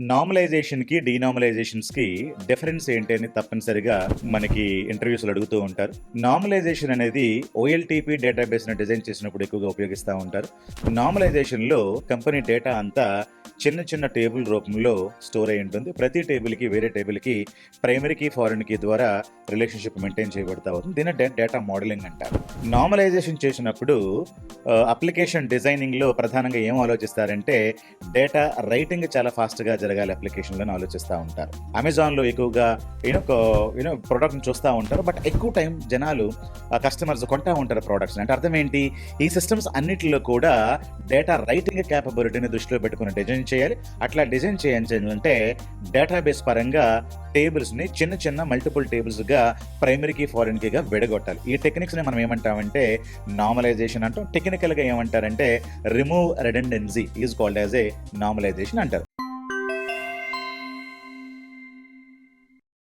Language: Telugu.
నార్మలైజేషన్కి డీనార్మలైజేషన్స్కి డిఫరెన్స్ ఏంటి అని తప్పనిసరిగా మనకి ఇంటర్వ్యూస్లో అడుగుతూ ఉంటారు. నార్మలైజేషన్ అనేది ఓఎల్టీపీ డేటాబేస్ని డిజైన్ చేసినప్పుడు ఎక్కువగా ఉపయోగిస్తూ ఉంటారు. నార్మలైజేషన్లో కంపెనీ డేటా అంతా చిన్న చిన్న టేబుల్ రూపంలో స్టోర్ అయి ఉంటుంది. ప్రతి టేబుల్కి వేరే టేబుల్కి ప్రైమరీకి ఫారెన్కి ద్వారా రిలేషన్షిప్ మెయింటైన్ చేయబడతా ఉంటుంది. దీని డేటా మోడలింగ్ అంటారు. నార్మలైజేషన్ చేసినప్పుడు అప్లికేషన్ డిజైనింగ్లో ప్రధానంగా ఏం ఆలోచిస్తారంటే డేటా రైటింగ్ చాలా ఫాస్ట్గా జరగాలి అప్లికేషన్లను ఆలోచిస్తూ ఉంటారు. అమెజాన్లో ఎక్కువగా యూనో యూనో ప్రోడక్ట్ని చూస్తూ ఉంటారు బట్ ఎక్కువ టైం జనాలు కస్టమర్స్ కొంటా ఉంటారు ప్రోడక్ట్స్ అంటే అర్థం ఏంటి? ఈ సిస్టమ్స్ అన్నిటిలో కూడా డేటా రైటింగ్ క్యాపబిలిటీని దృష్టిలో పెట్టుకుని డిజైన్ చేయాలి. అట్లా డిజైన్ చేయాలంటే డేటాబేస్ పరంగా టేబుల్స్ని చిన్న చిన్న మల్టిపుల్ టేబుల్స్గా ప్రైమరీకి ఫారెన్కిగా విడగొట్టాలి. ఈ టెక్నిక్స్ని మనం ఏమంటామంటే నార్మలైజేషన్ అంటాం. టెక్నికల్గా ఏమంటారంటే remove redundancy is called as a normalisation అంటారు.